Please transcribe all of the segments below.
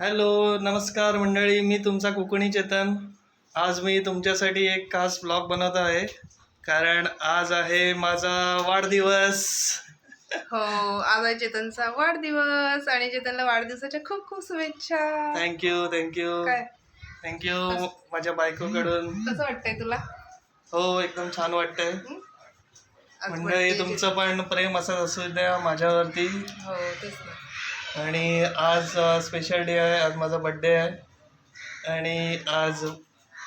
Hello नमस्कार मंडळी मी तुमचा कोकणी चेतन. आज मी तुमच्यासाठी एक खास ब्लॉग बनवत आहे. कारण आज आहे माझा वाढदिवस. हो आज आहे चेतनचा वाढदिवस आणि चेतनला वाढदिवसाच्या खूप खूप शुभेच्छा. थँक्यू थँक्यू काय? थँक्यू माझ्या बायकोकडून. कसं वाटतंय तुला? हो एकदम छान वाटतंय. आज मंडळी birthday तुमचं पण प्रेम असं असू द्या माझ्यावरती. हो तेच ना. आणि आज स्पेशल डे आहे. आज माझा बड्डे आहे. आणि आज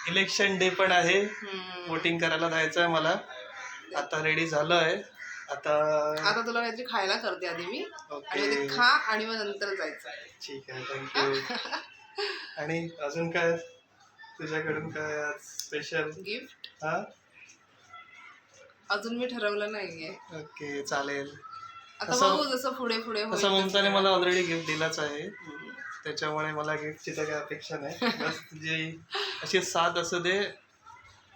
इलेक्शन डे पण आहे. वोटिंग करायला जायचं आहे मला. आता रेडी झालो आहे आता आता तुला काहीतरी खायला करते आधी मी. आणि खा आणि मग नंतर जायचं ठीक आहे. थँक्यू आणि अजून काय? तुझ्याकडून काय आज स्पेशल गिफ्ट हा? अजून मी ठरवलं नाहीये. ओके चालेल. आता असं- बघू जसं पुढे पुढे होईल तसं ममताने. मला ऑलरेडी गिफ्ट दिलाच आहे. त्याच्यामुळे मला गिफ्टची तर काही अपेक्षा नाही. बस तुझी अशी साथ असू दे.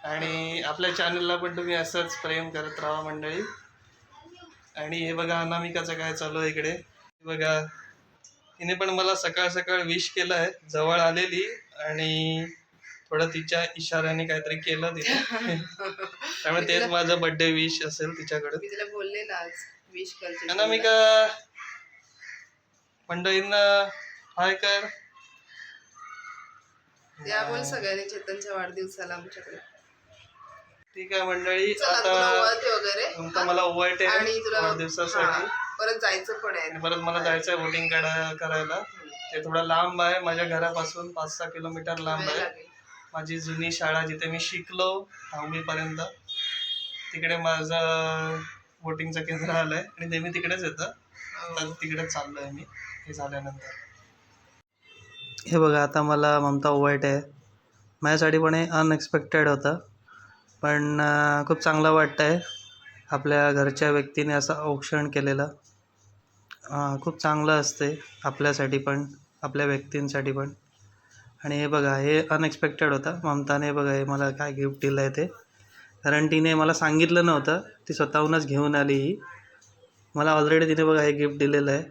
आणि आपल्या चॅनलला पण तुम्ही असंच प्रेम करत राहा मंडळी. आणि हे बघा अनामिकाचं काय चालू आहे इकडे. हे बघा हिने पण मला सकाळ सकाळ विश केलं आहे जवळ आलेली आणि थोडं तिच्या इशाऱ्याने काहीतरी केलं तिने. त्यामुळे तेच माझं बर्थडे विश असेल तिच्याकडे मी तिला बोलले ना आज. विश करते अनामिका मंडळींना हाय कर. त्या बोल सगळ्यांनी चेतनच्या वाढदिवसाला आमच्याकडे. ठीक आहे मंडळी चला तुला आता ओवाळते वगैरे तुमचा मला ओवायटे आणि तुला वाढदिवसासाठी. हा, परत जायचं पण आहे. आणि परत मला जायचं आहे वोटिंग करायला. ते थोडं लांब आहे माझ्या घरापासून पाच सहा किलोमीटर लांब आहे. लागेल. माझी जुनी शाळा जिथे मी शिकलो दहावीपर्यंत. तिकडे माझं वोटिंगचं केंद्र आलं आहे आणि नेहमी तिकडेच येतं. तर तिकडेच चाललो आहे मी. हे झाल्यानंतर. हे बघा आता मला ममता वाईट आहे. माझ्यासाठी पण हे अनएक्सपेक्टेड होतं. पण खूप चांगलं वाटतं आहे आपल्या घरच्या व्यक्तीने असं औक्षण केलेलं. खूप चांगलं असते आपल्यासाठी पण आपल्या व्यक्तींसाठी पण. आणि हे बघा हे अनएक्सपेक्टेड होतं. ममताने बघा हे मला काय गिफ्ट दिलं आहे ते. कारण तिने मला सांगितलं नव्हतं. ती स्वतःहूनच घेऊन आली ही. मला ऑलरेडी तिने बघा हे गिफ्ट दिलेलं आहे.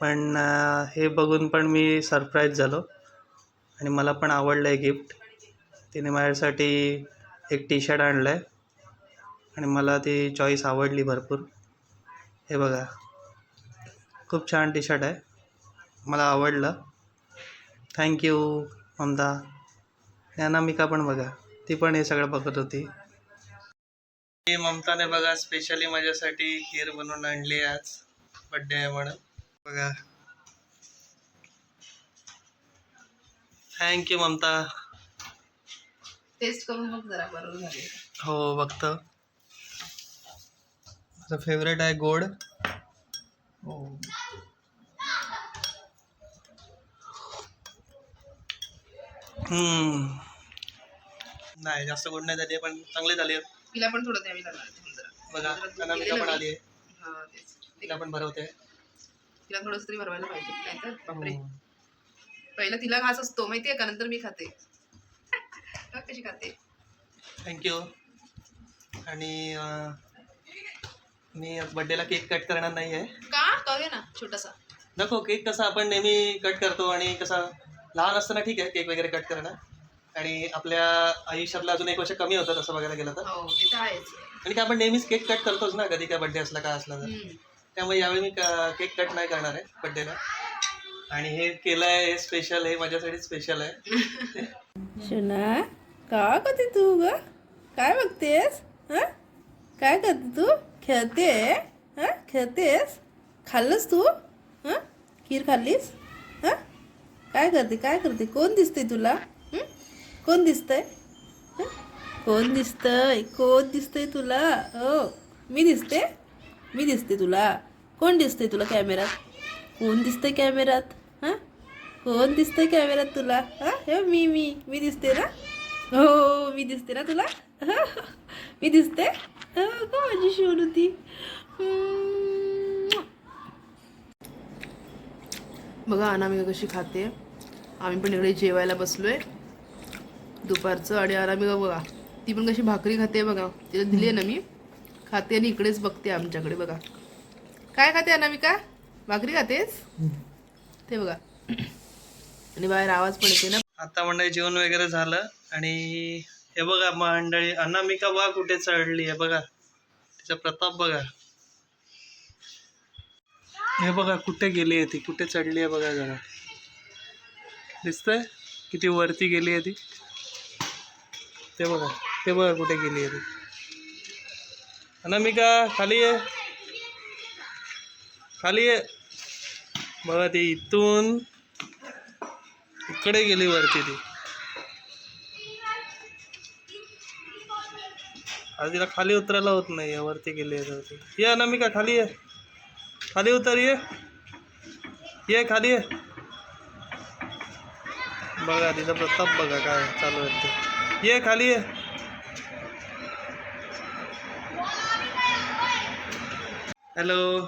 पण हे बघून पण मी सरप्राईज झालो. आणि मला पण आवडलं आहे गिफ्ट तिने माझ्यासाठी एक टी शर्ट आणलं आहे आणि मला ती चॉईस आवडली भरपूर. हे बघा. खूप छान टी शर्ट आहे. मला आवडलं. Thank you Mamta. आणि अनामिका पण बघा. ती पण हे सगळं बघत होती. ममताने बघा स्पेशली माझ्यासाठी खीर बनवून आणली आज. बड्डे आहे म्हणून. बघा. थँक्यू ममता. टेस्ट करून बघ जरा बरोबर झाले. हो बघतो. माझं फेवरेट आहे गोड. हो. हम्म. नाही जास्त गोड नाही झाली पण चांगली झाली. तिला पण थोडं द्यावी लागणार पण आली. हा. तिला पण भरवते. तिला थोडंसं तरी भरवायला पाहिजे नाहीतर बापरे. हम्म. पहिला तिला घास असतो माहितीये का? नंतर मी खाते. कशी खाते. थँक्यू आणि मी बड्डेला केक कट करणार नाही आहे का? करूया ना छोटासा. नको केक कसा आपण नेहमी कट करतो आणि कसा लहान असताना ठीक आहे केक वगैरे कट करणं आणि आपल्या आयुष्यातलं अजून एक वर्ष कमी होतं तसं बघायला गेलं तर. हो ते तर आहेच. आणि काय आपण नेहमीच केक कट करतोच ना कधी काय बड्डे असला काय असला तर. हम्म. त्यामुळे यावेळी मी केक कट नाही करणार आहे बड्डेला आणि हे केलं आहे हे स्पेशल हे माझ्यासाठी स्पेशल आहे. का करते तू ग? काय बघतेस? हा? काय करते तू? खेळते? हा? खेळतेस? खाल्लंस तू? हा? खीर खाल्लीस? हा? काय करते? काय करते? कोण दिसतंय तुला? कोण दिसतंय? कोण दिसतंय? कोण दिसतंय तुला? हो मी दिसते? मी दिसते तुला. कोण दिसतंय तुला कॅमेरात कोण दिसतंय कॅमेरात हां? कोण दिसतंय कॅमेरात तुला? हा? हे मी मी मी दिसते ना? हो मी दिसते ना तुला? मी दिसते? हो का माझी शिवण होती? बघा अनामिका कशी खाते. आम्ही पण इकडे जेवायला बसलो आहे दुपारचं आणि आरामी बघा ती पण कशी भाकरी खाते बघा. तिला दिली आहे ना मी. खाते आणि इकडेच बघते आमच्याकडे बघा. काय खाते अनामिका? भाकरी खातेस? ते बघा. आणि बाहेर आवाज पण येते ना. आता मंडळी जेवण वगैरे झालं आणि हे बघा मंडळी अनामिका बघा कुठे चढली आहे बघा. तिचा प्रताप बघा. हे बघा कुठे गेली आहे ती? कुठे चढली आहे बघा जरा. दिसतंय? किती वरती गेली आहे ती? ते बघा ते बघा कुठे गेली आहे ती. अनामिका खाली आहे? खाली आहे. बघा ती इथून इकडे गेली वरती ती. आज तिला खाली उतरायला होत नाही वरती गेली आहे वरती ये अनामिका खाली ये खाली उतर ये. ये खाली ये बघा तिचा प्रताप बघा काय चालू आहे ते. ये खाली ये. हॅलो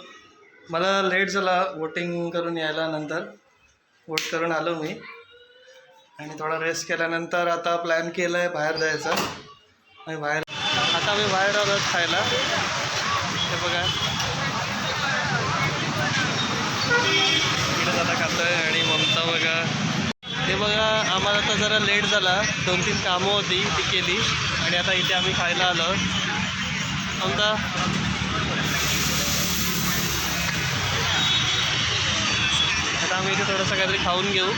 मला लेट झाला वोटिंग करून यायला नंतर. वोट करून आलो मी. आणि थोडा रेस्ट केल्यानंतर आता प्लॅन केला आहे बाहेर जायचा. आणि बाहेर आता मी बाहेर आलो खायला. हे बघा. इकडे जाता खातोय आणि ममता बघा. ते बघा आम्हाला आता जरा लेट झाला. दोन तीन कामं होती ती केली. आणि आता इथे आम्ही खायला आलो. समजा आता आम्ही इथे थोडंसं काहीतरी खाऊन घेऊ.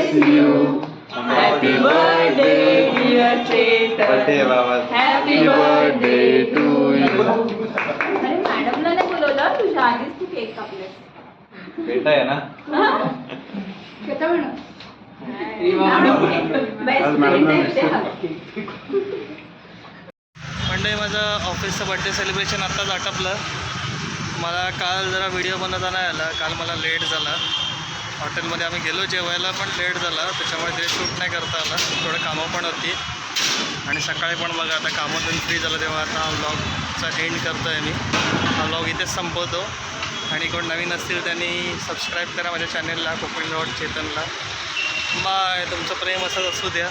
Bless you. Happy birthday, dear Chetan. Birthday. Happy birthday to you. अरे मॅडमला नाही बोलवलं? तुझ्या आधीच तू केक कापलेस बेटा आहे ना? केता म्हणून. आज मॅडमला message. मंडे माझं ऑफिसचं बड्डे सेलिब्रेशन आत्ताच आटपलं. मला काल जरा व्हिडिओ बनवता नाही आला. काल मला लेट झाला. हॉटेलमध्ये आम्ही गेलो जेवायला पण लेट झाला. त्याच्यामुळे ते शूट नाही करता आला. थोडं कामं पण होती. आणि सकाळी पण बघा आता कामातून फ्री झालं तेव्हा आता हा एंड करतो आहे मी. हा ब्लॉग इथेच संपवतो. आणि कोण नवीन असतील त्यांनी सबस्क्राईब करा माझ्या चॅनेलला कोकणी रोड चेतनला. बाय तुमचं प्रेम असंच असू द्या.